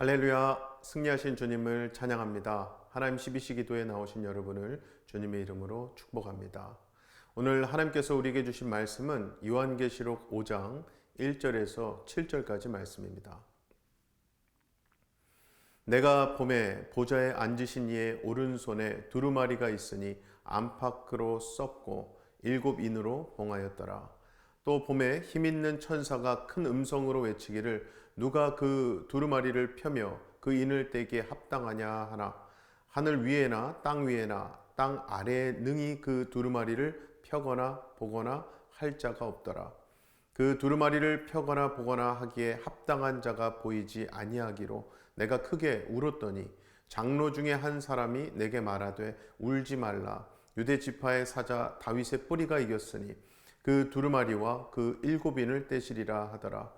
할렐루야 승리하신 주님을 찬양합니다. 하나님 12시 기도에 나오신 여러분을 주님의 이름으로 축복합니다. 오늘 하나님께서 우리에게 주신 말씀은 요한계시록 5장 1절에서 7절까지 말씀입니다. 내가 봄에 보좌에 앉으신 이의 오른손에 두루마리가 있으니 안팎으로 썩고 일곱 인으로 봉하였더라. 또 봄에 힘 있는 천사가 큰 음성으로 외치기를 누가 그 두루마리를 펴며 그 인을 떼기에 합당하냐 하나 하늘 위에나 땅 위에나 땅 아래에 능히 그 두루마리를 펴거나 보거나 할 자가 없더라. 그 두루마리를 펴거나 보거나 하기에 합당한 자가 보이지 아니하기로 내가 크게 울었더니 장로 중에 한 사람이 내게 말하되 울지 말라 유대 지파의 사자 다윗의 뿌리가 이겼으니 그 두루마리와 그 일곱인을 떼시리라 하더라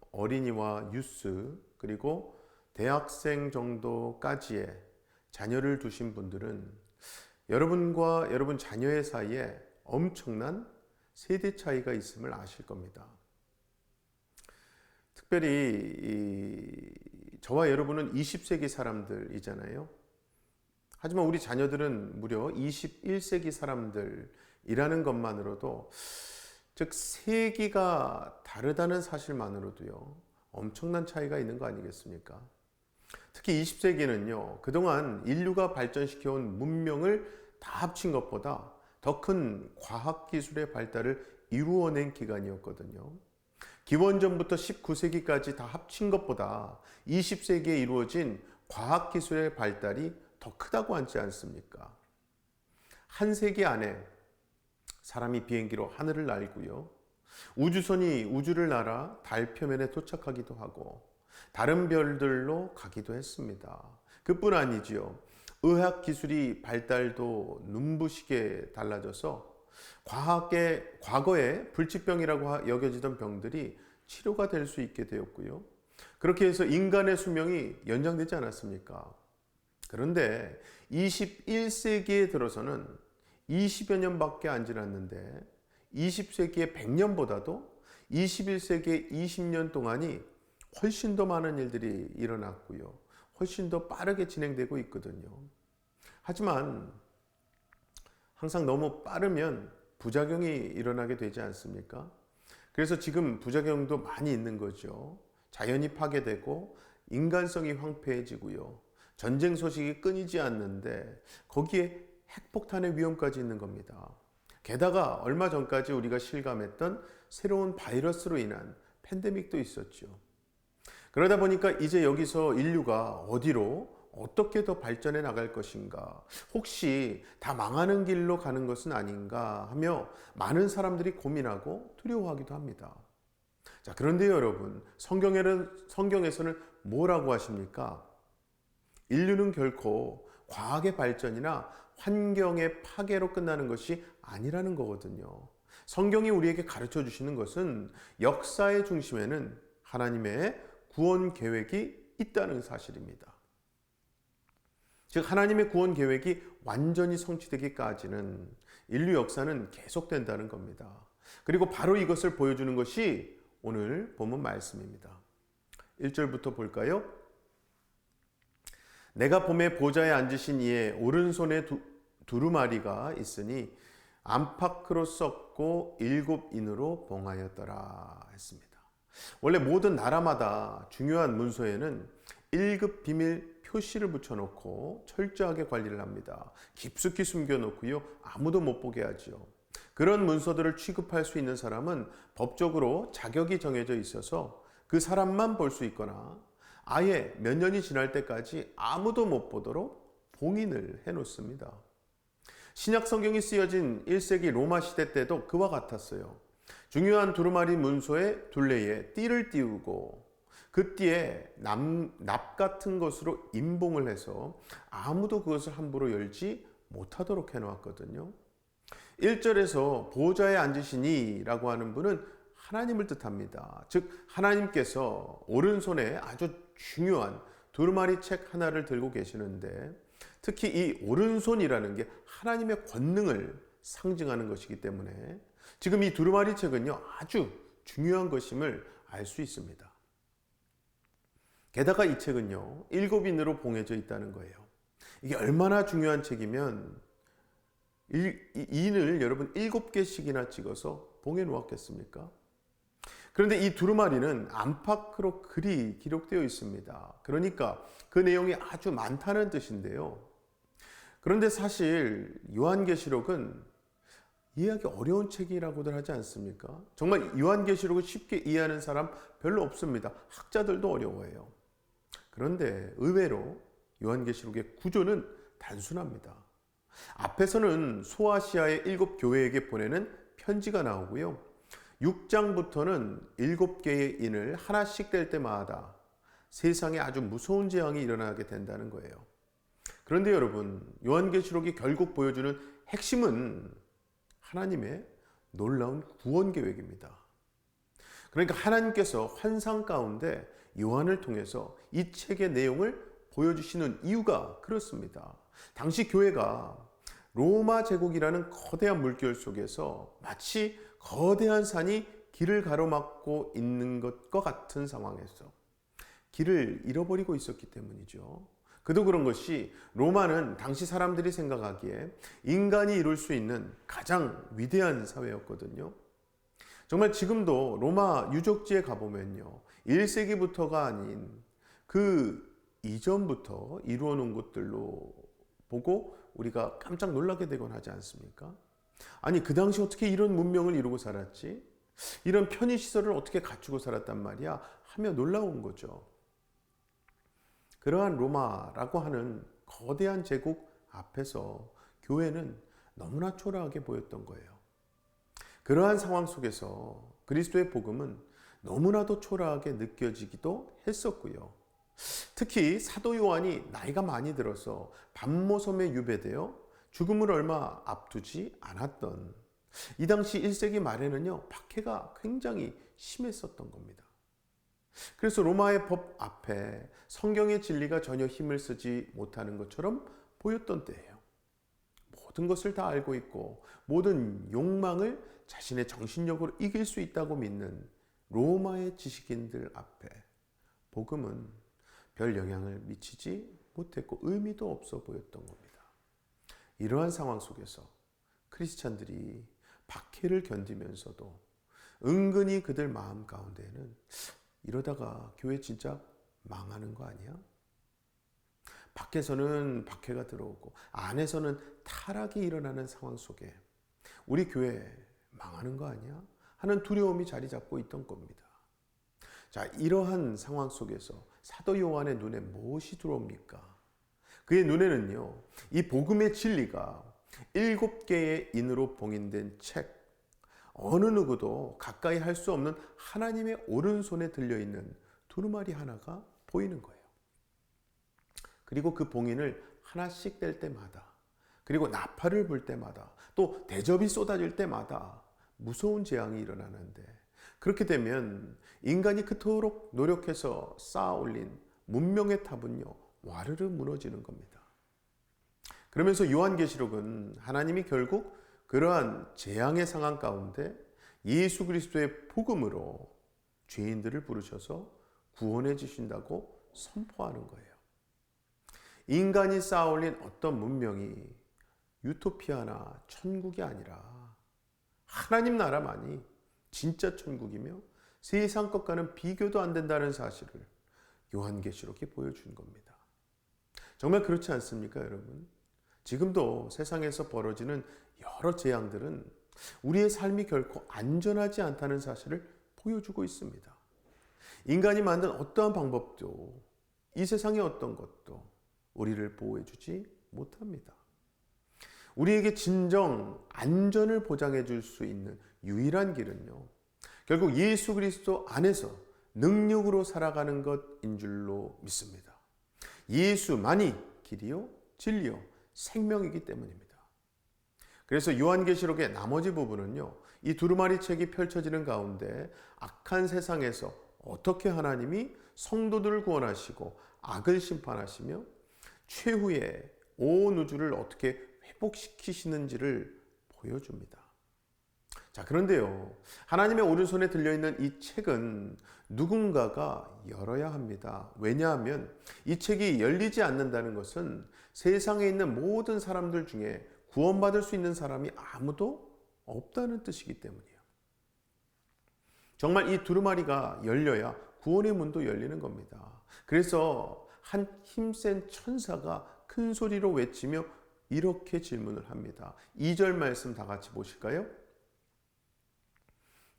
어린이와 유스 그리고 대학생 정도까지의 자녀를 두신 분들은 여러분과 여러분 자녀의 사이에 엄청난 세대 차이가 있음을 아실 겁니다. 특별히 이, 저와 여러분은 20세기 사람들이잖아요. 하지만 우리 자녀들은 무려 21세기 사람들이라는 것만으로도 즉 세기가 다르다는 사실만으로도요. 엄청난 차이가 있는 거 아니겠습니까? 특히 20세기는요. 그동안 인류가 발전시켜 온 문명을 다 합친 것보다 더 큰 과학 기술의 발달을 이루어낸 기간이었거든요. 기원전부터 19세기까지 다 합친 것보다 20세기에 이루어진 과학 기술의 발달이 더 크다고 하지 않습니까? 한 세기 안에 사람이 비행기로 하늘을 날고요. 우주선이 우주를 날아 달 표면에 도착하기도 하고 다른 별들로 가기도 했습니다. 그뿐 아니지요. 의학 기술이 발달도 눈부시게 달라져서 과학의 과거에 불치병이라고 여겨지던 병들이 치료가 될 수 있게 되었고요. 그렇게 해서 인간의 수명이 연장되지 않았습니까? 그런데 21세기에 들어서는 20여 년밖에 안 지났는데 20세기의 100년보다도 21세기의 20년 동안이 훨씬 더 많은 일들이 일어났고요. 훨씬 더 빠르게 진행되고 있거든요. 하지만 항상 너무 빠르면 부작용이 일어나게 되지 않습니까? 그래서 지금 부작용도 많이 있는 거죠. 자연이 파괴되고 인간성이 황폐해지고요. 전쟁 소식이 끊이지 않는데 거기에 핵폭탄의 위험까지 있는 겁니다. 게다가 얼마 전까지 우리가 실감했던 새로운 바이러스로 인한 팬데믹도 있었죠. 그러다 보니까 이제 여기서 인류가 어디로 어떻게 더 발전해 나갈 것인가? 혹시 다 망하는 길로 가는 것은 아닌가 하며 많은 사람들이 고민하고 두려워하기도 합니다. 자, 그런데 여러분, 성경에는, 성경에서는 뭐라고 하십니까? 인류는 결코 과학의 발전이나 환경의 파괴로 끝나는 것이 아니라는 거거든요. 성경이 우리에게 가르쳐 주시는 것은 역사의 중심에는 하나님의 구원 계획이 있다는 사실입니다. 즉, 하나님의 구원 계획이 완전히 성취되기까지는 인류 역사는 계속된다는 겁니다. 그리고 바로 이것을 보여주는 것이 오늘 본문 말씀입니다. 1절부터 볼까요? 내가 봄에 보좌에 앉으신 이의 오른손에 두, 두루마리가 있으니 안팎으로 썩고 일곱 인으로 봉하였더라 했습니다. 원래 모든 나라마다 중요한 문서에는 1급 비밀 표시를 붙여놓고 철저하게 관리를 합니다. 깊숙이 숨겨놓고요. 아무도 못 보게 하죠. 그런 문서들을 취급할 수 있는 사람은 법적으로 자격이 정해져 있어서 그 사람만 볼 수 있거나 아예 몇 년이 지날 때까지 아무도 못 보도록 봉인을 해 놓습니다. 신약 성경이 쓰여진 1세기 로마 시대 때도 그와 같았어요. 중요한 두루마리 문서의 둘레에 띠를 띄우고 그 띠에 남, 납 같은 것으로 임봉을 해서 아무도 그것을 함부로 열지 못하도록 해놓았거든요. 1절에서 보좌에 앉으시니 라고 하는 분은 하나님을 뜻합니다. 즉 하나님께서 오른손에 아주 중요한 두루마리 책 하나를 들고 계시는데 특히 이 오른손이라는 게 하나님의 권능을 상징하는 것이기 때문에 지금 이 두루마리 책은요 아주 중요한 것임을 알 수 있습니다. 게다가 이 책은요 일곱 인으로 봉해져 있다는 거예요. 이게 얼마나 중요한 책이면 인을 여러분 일곱 개씩이나 찍어서 봉해 놓았겠습니까? 그런데 이 두루마리는 안팎으로 글이 기록되어 있습니다. 그러니까 그 내용이 아주 많다는 뜻인데요. 그런데 사실 요한계시록은 이해하기 어려운 책이라고들 하지 않습니까? 정말 요한계시록을 쉽게 이해하는 사람 별로 없습니다. 학자들도 어려워해요. 그런데 의외로 요한계시록의 구조는 단순합니다. 앞에서는 소아시아의 일곱 교회에게 보내는 편지가 나오고요. 6장부터는 일곱 개의 인을 하나씩 뗄 때마다 세상에 아주 무서운 재앙이 일어나게 된다는 거예요. 그런데 여러분, 요한계시록이 결국 보여주는 핵심은 하나님의 놀라운 구원 계획입니다. 그러니까 하나님께서 환상 가운데 요한을 통해서 이 책의 내용을 보여주시는 이유가 그렇습니다. 당시 교회가 로마 제국이라는 거대한 물결 속에서 마치 거대한 산이 길을 가로막고 있는 것과 같은 상황에서 길을 잃어버리고 있었기 때문이죠. 그도 그런 것이 로마는 당시 사람들이 생각하기에 인간이 이룰 수 있는 가장 위대한 사회였거든요. 정말 지금도 로마 유적지에 가보면요. 1세기부터가 아닌 그 이전부터 이루어 놓은 것들로 보고 우리가 깜짝 놀라게 되곤 하지 않습니까? 아니, 그 당시 어떻게 이런 문명을 이루고 살았지? 이런 편의시설을 어떻게 갖추고 살았단 말이야? 하며 놀라운 거죠. 그러한 로마라고 하는 거대한 제국 앞에서 교회는 너무나 초라하게 보였던 거예요. 그러한 상황 속에서 그리스도의 복음은 너무나도 초라하게 느껴지기도 했었고요. 특히 사도 요한이 나이가 많이 들어서 밤모섬에 유배되어 죽음을 얼마 앞두지 않았던 이 당시 1세기 말에는요, 박해가 굉장히 심했었던 겁니다. 그래서 로마의 법 앞에 성경의 진리가 전혀 힘을 쓰지 못하는 것처럼 보였던 때예요. 모든 것을 다 알고 있고 모든 욕망을 자신의 정신력으로 이길 수 있다고 믿는 로마의 지식인들 앞에 복음은 별 영향을 미치지 못했고 의미도 없어 보였던 겁니다. 이러한 상황 속에서 크리스찬들이 박해를 견디면서도 은근히 그들 마음 가운데에는 이러다가 교회 진짜 망하는 거 아니야? 밖에서는 박해가 들어오고 안에서는 타락이 일어나는 상황 속에 우리 교회 망하는 거 아니야? 하는 두려움이 자리 잡고 있던 겁니다. 자, 이러한 상황 속에서 사도 요한의 눈에 무엇이 들어옵니까? 그의 눈에는요, 이 복음의 진리가 일곱 개의 인으로 봉인된 책, 어느 누구도 가까이 할 수 없는 하나님의 오른손에 들려있는 두루마리 하나가 보이는 거예요. 그리고 그 봉인을 하나씩 뗄 때마다, 그리고 나팔을 불 때마다, 또 대접이 쏟아질 때마다 무서운 재앙이 일어나는데, 그렇게 되면 인간이 그토록 노력해서 쌓아 올린 문명의 탑은요, 와르르 무너지는 겁니다. 그러면서 요한계시록은 하나님이 결국 그러한 재앙의 상황 가운데 예수 그리스도의 복음으로 죄인들을 부르셔서 구원해 주신다고 선포하는 거예요. 인간이 쌓아올린 어떤 문명이 유토피아나 천국이 아니라 하나님 나라만이 진짜 천국이며 세상 것과는 비교도 안 된다는 사실을 요한계시록이 보여준 겁니다. 정말 그렇지 않습니까, 여러분? 지금도 세상에서 벌어지는 여러 재앙들은 우리의 삶이 결코 안전하지 않다는 사실을 보여주고 있습니다. 인간이 만든 어떠한 방법도 이 세상의 어떤 것도 우리를 보호해주지 못합니다. 우리에게 진정 안전을 보장해 줄 수 있는 유일한 길은요. 결국 예수 그리스도 안에서 능력으로 살아가는 것인 줄로 믿습니다. 예수만이 길이요, 진리요, 생명이기 때문입니다. 그래서 요한계시록의 나머지 부분은요, 이 두루마리 책이 펼쳐지는 가운데 악한 세상에서 어떻게 하나님이 성도들을 구원하시고 악을 심판하시며 최후의 온 우주를 어떻게 회복시키시는지를 보여줍니다. 자, 그런데요. 하나님의 오른손에 들려있는 이 책은 누군가가 열어야 합니다. 왜냐하면 이 책이 열리지 않는다는 것은 세상에 있는 모든 사람들 중에 구원받을 수 있는 사람이 아무도 없다는 뜻이기 때문이에요. 정말 이 두루마리가 열려야 구원의 문도 열리는 겁니다. 그래서 한 힘센 천사가 큰 소리로 외치며 이렇게 질문을 합니다. 2절 말씀 다 같이 보실까요?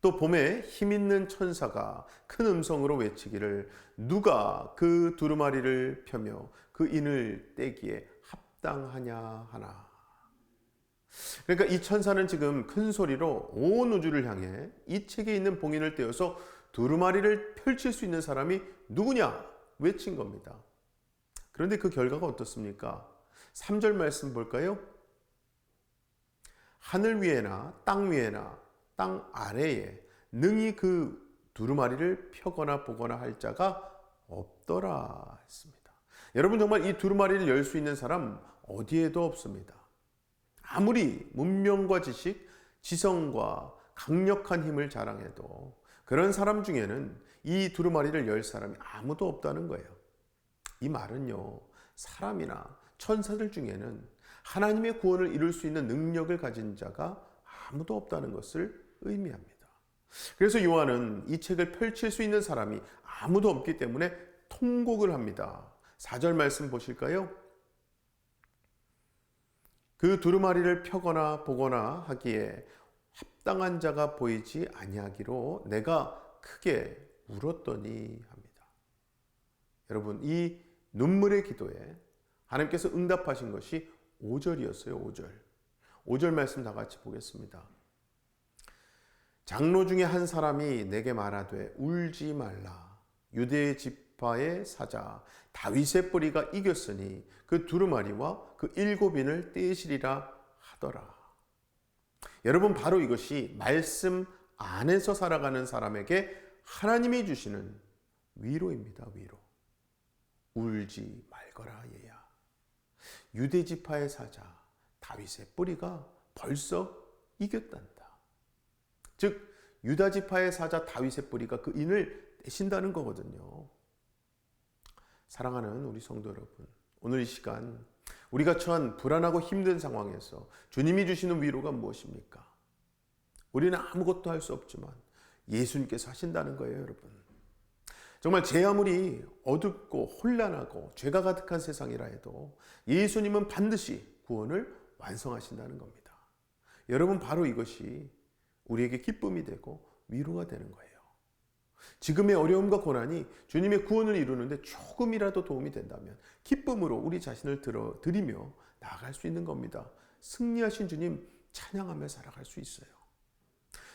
또 봄에 힘있는 천사가 큰 음성으로 외치기를 누가 그 두루마리를 펴며 그 인을 떼기에 합당하냐 하나. 그러니까 이 천사는 지금 큰 소리로 온 우주를 향해 이 책에 있는 봉인을 떼어서 두루마리를 펼칠 수 있는 사람이 누구냐 외친 겁니다. 그런데 그 결과가 어떻습니까? 3절 말씀 볼까요? 하늘 위에나 땅 위에나 땅 아래에 능히 그 두루마리를 펴거나 보거나 할 자가 없더라 했습니다. 여러분 정말 이 두루마리를 열 수 있는 사람 어디에도 없습니다. 아무리 문명과 지식, 지성과 강력한 힘을 자랑해도 그런 사람 중에는 이 두루마리를 열 사람이 아무도 없다는 거예요. 이 말은요, 사람이나 천사들 중에는 하나님의 구원을 이룰 수 있는 능력을 가진 자가 아무도 없다는 것을 의미합니다. 그래서 요한은 이 책을 펼칠 수 있는 사람이 아무도 없기 때문에 통곡을 합니다. 4절 말씀 보실까요? 그 두루마리를 펴거나 보거나 하기에 합당한 자가 보이지 아니하기로 내가 크게 울었더니 합니다. 여러분 이 눈물의 기도에 하나님께서 응답하신 것이 5절이었어요. 5절. 5절 말씀 다 같이 보겠습니다. 장로 중에 한 사람이 내게 말하되 울지 말라. 유대 지파의 사자 다윗의 뿌리가 이겼으니 그 두루마리와 그 일곱인을 떼시리라 하더라. 여러분 바로 이것이 말씀 안에서 살아가는 사람에게 하나님이 주시는 위로입니다. 위로. 울지 말거라 얘야. 유대 지파의 사자 다윗의 뿌리가 벌써 이겼단다. 즉 유다 지파의 사자 다윗의 뿌리가 그 인을 떼신다는 거거든요. 사랑하는 우리 성도 여러분, 오늘 이 시간 우리가 처한 불안하고 힘든 상황에서 주님이 주시는 위로가 무엇입니까? 우리는 아무것도 할 수 없지만 예수님께서 하신다는 거예요, 여러분. 정말 제 아무리 어둡고 혼란하고 죄가 가득한 세상이라 해도 예수님은 반드시 구원을 완성하신다는 겁니다. 여러분, 바로 이것이 우리에게 기쁨이 되고 위로가 되는 거예요. 지금의 어려움과 고난이 주님의 구원을 이루는데 조금이라도 도움이 된다면 기쁨으로 우리 자신을 드리며 나아갈 수 있는 겁니다. 승리하신 주님 찬양하며 살아갈 수 있어요.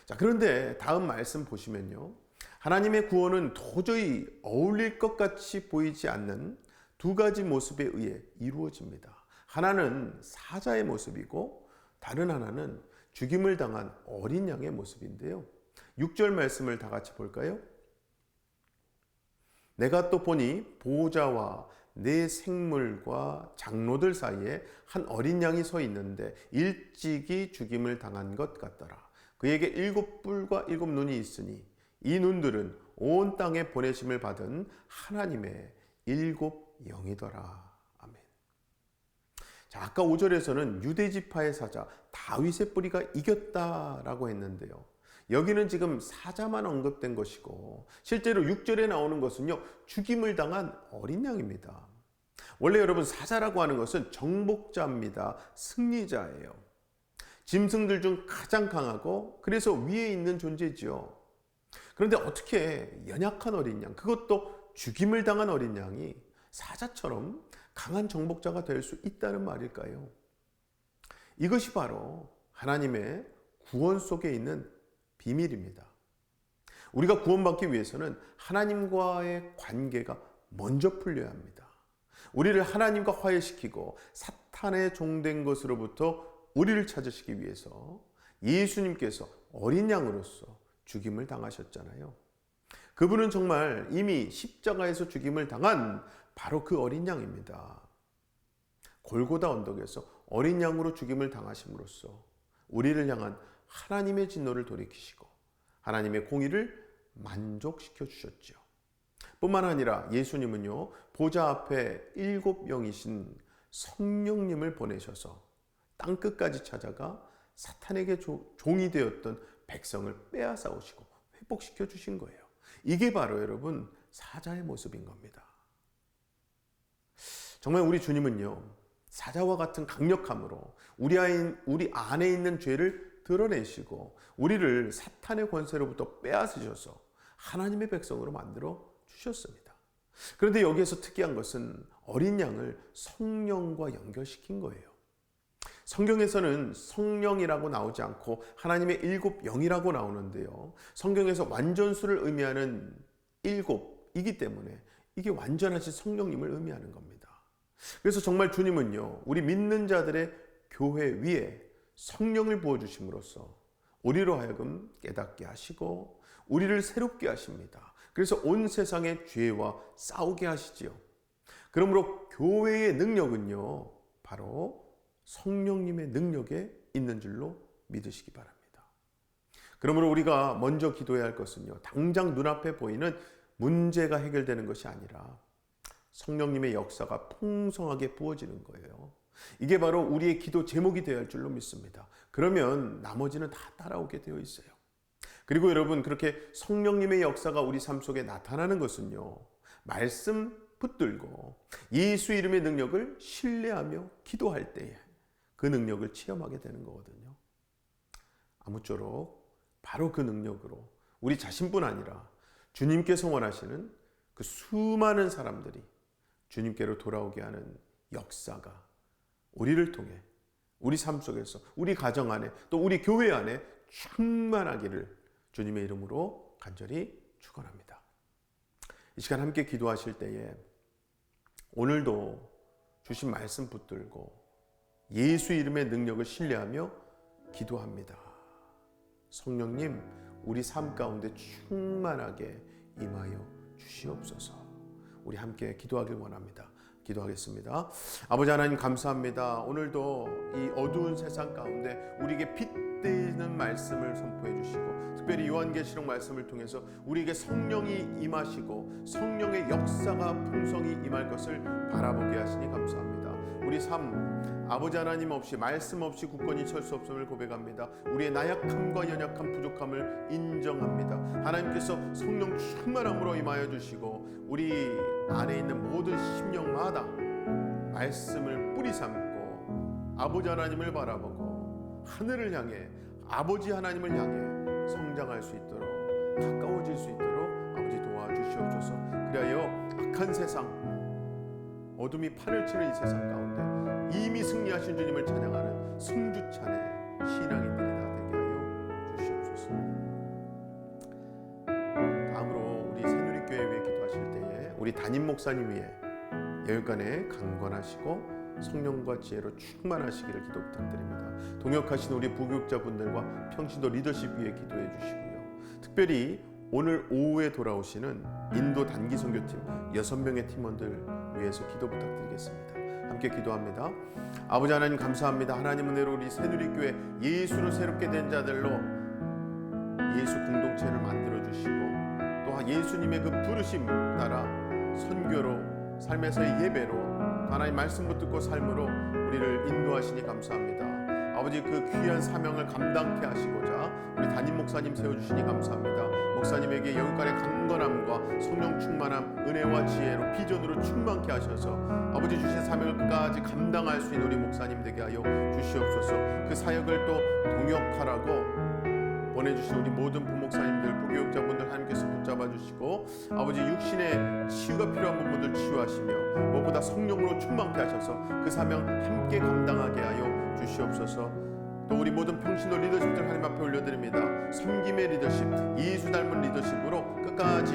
자, 그런데 다음 말씀 보시면요. 하나님의 구원은 도저히 어울릴 것 같이 보이지 않는 두 가지 모습에 의해 이루어집니다. 하나는 사자의 모습이고 다른 하나는 죽임을 당한 어린 양의 모습인데요. 6절 말씀을 다 같이 볼까요? 내가 또 보니 보호자와 내 생물과 장로들 사이에 한 어린 양이 서 있는데 일찍이 죽임을 당한 것 같더라. 그에게 일곱 뿔과 일곱 눈이 있으니 이 눈들은 온 땅에 보내심을 받은 하나님의 일곱 영이더라. 아까 5절에서는 유대 지파의 사자 다윗의 뿌리가 이겼다라고 했는데요. 여기는 지금 사자만 언급된 것이고 실제로 6절에 나오는 것은요. 죽임을 당한 어린 양입니다. 원래 여러분 사자라고 하는 것은 정복자입니다. 승리자예요. 짐승들 중 가장 강하고 그래서 위에 있는 존재지요. 그런데 어떻게 연약한 어린 양, 그것도 죽임을 당한 어린 양이 사자처럼 강한 정복자가 될 수 있다는 말일까요? 이것이 바로 하나님의 구원 속에 있는 비밀입니다. 우리가 구원받기 위해서는 하나님과의 관계가 먼저 풀려야 합니다. 우리를 하나님과 화해시키고 사탄의 종된 것으로부터 우리를 찾으시기 위해서 예수님께서 어린 양으로서 죽임을 당하셨잖아요. 그분은 정말 이미 십자가에서 죽임을 당한 바로 그 어린 양입니다. 골고다 언덕에서 어린 양으로 죽임을 당하심으로써 우리를 향한 하나님의 진노를 돌이키시고 하나님의 공의를 만족시켜 주셨죠. 뿐만 아니라 예수님은요, 보좌 앞에 일곱 명이신 성령님을 보내셔서 땅 끝까지 찾아가 사탄에게 조, 종이 되었던 백성을 빼앗아 오시고 회복시켜 주신 거예요. 이게 바로 여러분 사자의 모습인 겁니다. 정말 우리 주님은요, 사자와 같은 강력함으로 우리, 안에 있는 죄를 드러내시고 우리를 사탄의 권세로부터 빼앗으셔서 하나님의 백성으로 만들어 주셨습니다. 그런데 여기에서 특이한 것은 어린 양을 성령과 연결시킨 거예요. 성경에서는 성령이라고 나오지 않고 하나님의 일곱 영이라고 나오는데요. 성경에서 완전수를 의미하는 일곱이기 때문에 이게 완전하신 성령님을 의미하는 겁니다. 그래서 정말 주님은요, 우리 믿는 자들의 교회 위에 성령을 부어주심으로써 우리로 하여금 깨닫게 하시고 우리를 새롭게 하십니다. 그래서 온 세상의 죄와 싸우게 하시지요. 그러므로 교회의 능력은요, 바로 성령님의 능력에 있는 줄로 믿으시기 바랍니다. 그러므로 우리가 먼저 기도해야 할 것은요, 당장 눈앞에 보이는 문제가 해결되는 것이 아니라 성령님의 역사가 풍성하게 부어지는 거예요. 이게 바로 우리의 기도 제목이 되어야 할 줄로 믿습니다. 그러면 나머지는 다 따라오게 되어 있어요. 그리고 여러분, 그렇게 성령님의 역사가 우리 삶 속에 나타나는 것은요, 말씀 붙들고 예수 이름의 능력을 신뢰하며 기도할 때에 그 능력을 체험하게 되는 거거든요. 아무쪼록 바로 그 능력으로 우리 자신뿐 아니라 주님께서 원하시는 그 수많은 사람들이 주님께로 돌아오게 하는 역사가 우리를 통해 우리 삶 속에서 우리 가정 안에 또 우리 교회 안에 충만하기를 주님의 이름으로 간절히 축원합니다. 이 시간 함께 기도하실 때에 오늘도 주신 말씀 붙들고 예수 이름의 능력을 신뢰하며 기도합니다. 성령님, 우리 삶 가운데 충만하게 임하여 주시옵소서. 우리 함께 기도하길 원합니다. 기도하겠습니다. 아버지 하나님 감사합니다. 오늘도 이 어두운 세상 가운데 우리에게 빛되는 말씀을 선포해 주시고 특별히 요한계시록 말씀을 통해서 우리에게 성령이 임하시고 성령의 역사가 풍성히 임할 것을 바라보게 하시니 감사합니다. 우리 삶 아버지 하나님 없이 말씀 없이 굳건히 설수 없음을 고백합니다. 우리의 나약함과 연약함 부족함을 인정합니다. 하나님께서 성령 충만함으로 임하여 주시고 우리 안에 있는 모든 심령마다 말씀을 뿌리 삼고 아버지 하나님을 바라보고 하늘을 향해 아버지 하나님을 향해 성장할 수 있도록 가까워질 수 있도록 아버지 도와주시옵소서. 그리하여 악한 세상 어둠이 판을 치는 이 세상 가운데 이미 승리하신 주님을 찬양하는 승주찬의 신앙인들이 다 담임 목사님 위해 열간에 강건하시고 성령과 지혜로 충만하시기를 기도 부탁드립니다. 동역하신 우리 부교육자분들과 평신도 리더십 위에 기도해 주시고요. 특별히 오늘 오후에 돌아오시는 인도 단기 선교팀 여섯 명의 팀원들 위해서 기도 부탁드리겠습니다. 함께 기도합니다. 아버지 하나님 감사합니다. 하나님 은혜로 우리 새누리교회 예수로 새롭게 된 자들로 예수 공동체를 만들어 주시고 또 예수님의 그 부르심 따라 선교로 삶에서의 예배로 하나님 말씀 붙듣고 삶으로 우리를 인도하시니 감사합니다. 아버지 그 귀한 사명을 감당케 하시고자 우리 담임 목사님 세워주시니 감사합니다. 목사님에게 영육간의 강건함과 성령 충만함, 은혜와 지혜로 비전으로 충만케 하셔서 아버지 주신 사명을 끝까지 감당할 수 있는 우리 목사님 되게 하여 주시옵소서. 그 사역을 또 동역하라고 보내주신 우리 모든 부목사님들, 부교육자분들 하나님께서 붙잡아 주시고 아버지 육신의 치유가 필요한 부분들 치유하시며 무엇보다 성령으로 충만케 하셔서 그 사명 함께 감당하게 하여 주시옵소서. 또 우리 모든 평신도 리더십들 하나님 앞에 올려드립니다. 섬김의 리더십, 예수 닮은 리더십으로 끝까지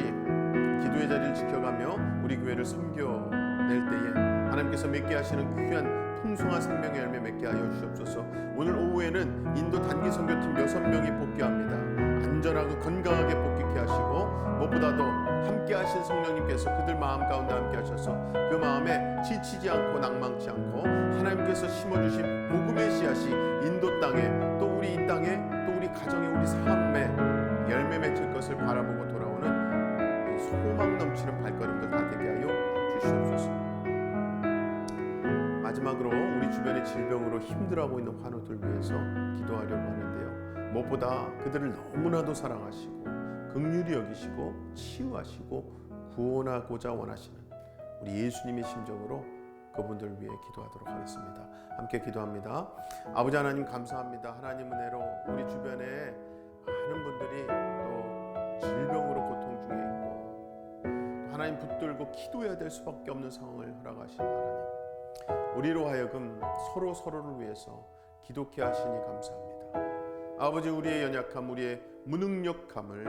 기도의 자리를 지켜가며 우리 교회를 섬겨낼 때에 하나님께서 맺게 하시는 귀한 풍성한 생명의 열매 맺게 하여 주시옵소서. 오늘 오후에는 인도 단기 선교팀 여섯 명이 복귀합니다. 안전하고 건강하게 복귀케 하시고 무엇보다도 함께 하신 성령님께서 그들 마음 가운데 함께 하셔서 그 마음에 지치지 않고 낭망치 않고 하나님께서 심어 주신 복음의 씨앗이 인도 땅에 또 우리 이 땅에 또 우리 가정에 우리 삶에 열매 맺힐 것을 바라보고 돌아오는 소망 넘치는 발걸음들 다 되게 하여 주시옵소서. 마지막으로 우리 주변의 질병으로 힘들어하고 있는 환우들 위해서 기도하려고 하는데요. 무엇보다 그들을 너무나도 사랑하시고 긍휼히 여기시고 치유하시고 구원하고자 원하시는 우리 예수님의 심정으로 그분들 위해 기도하도록 하겠습니다. 함께 기도합니다. 아버지 하나님 감사합니다. 하나님 은혜로 우리 주변에 많은 분들이 또 질병으로 고통 중에 있고 또 하나님 붙들고 기도해야 될 수밖에 없는 상황을 허락하신 하나님. 우리로 하여금 서로 서로를 위해서 기도케 하시니 감사합니다. 아버지 우리의 연약함, 우리의 무능력함을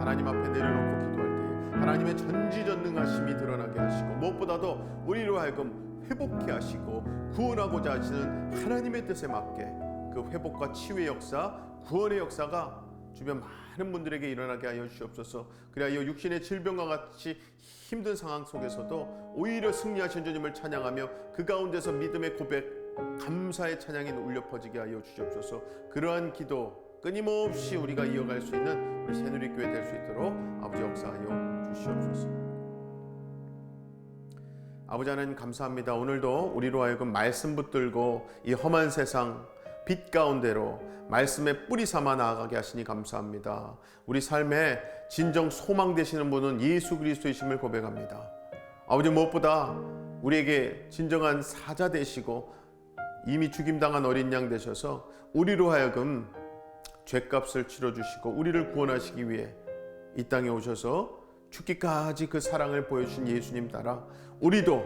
하나님 앞에 내려놓고 기도할 때 하나님의 전지전능하심이 드러나게 하시고 무엇보다도 우리로 하여금 회복케 하시고 구원하고자 하시는 하나님의 뜻에 맞게 그 회복과 치유의 역사, 구원의 역사가 주변 많은 분들에게 일어나게 하여 주시옵소서. 그리하여 육신의 질병과 같이 힘든 상황 속에서도 오히려 승리하신 주님을 찬양하며 그 가운데서 믿음의 고백, 감사의 찬양이 울려 퍼지게 하여 주시옵소서. 그러한 기도 끊임없이 우리가 이어갈 수 있는 우리 새누리교회 될 수 있도록 아버지 역사하여 주시옵소서. 아버지 하나님 감사합니다. 오늘도 우리로 하여금 말씀 붙들고 이 험한 세상 빛 가운데로 말씀의 뿌리 삼아 나아가게 하시니 감사합니다. 우리 삶에 진정 소망 되시는 분은 예수 그리스도이심을 고백합니다. 아버지 무엇보다 우리에게 진정한 사자 되시고 이미 죽임당한 어린 양 되셔서 우리로 하여금 죄값을 치러 주시고 우리를 구원하시기 위해 이 땅에 오셔서 죽기까지 그 사랑을 보여주신 예수님 따라 우리도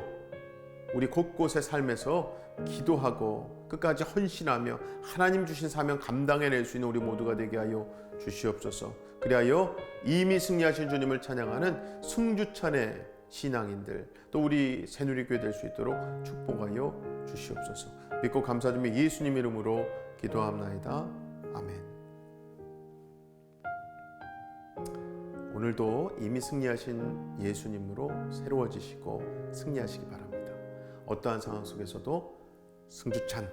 우리 곳곳의 삶에서 기도하고 끝까지 헌신하며 하나님 주신 사명 감당해낼 수 있는 우리 모두가 되게 하여 주시옵소서. 그리하여 이미 승리하신 주님을 찬양하는 승주찬의 신앙인들 또 우리 새누리교회 될 수 있도록 축복하여 주시옵소서. 믿고 감사드리며 예수님 이름으로 기도합나이다. 아멘. 오늘도 이미 승리하신 예수님으로 새로워지시고 승리하시기 바랍니다. 어떠한 상황 속에서도 승주찬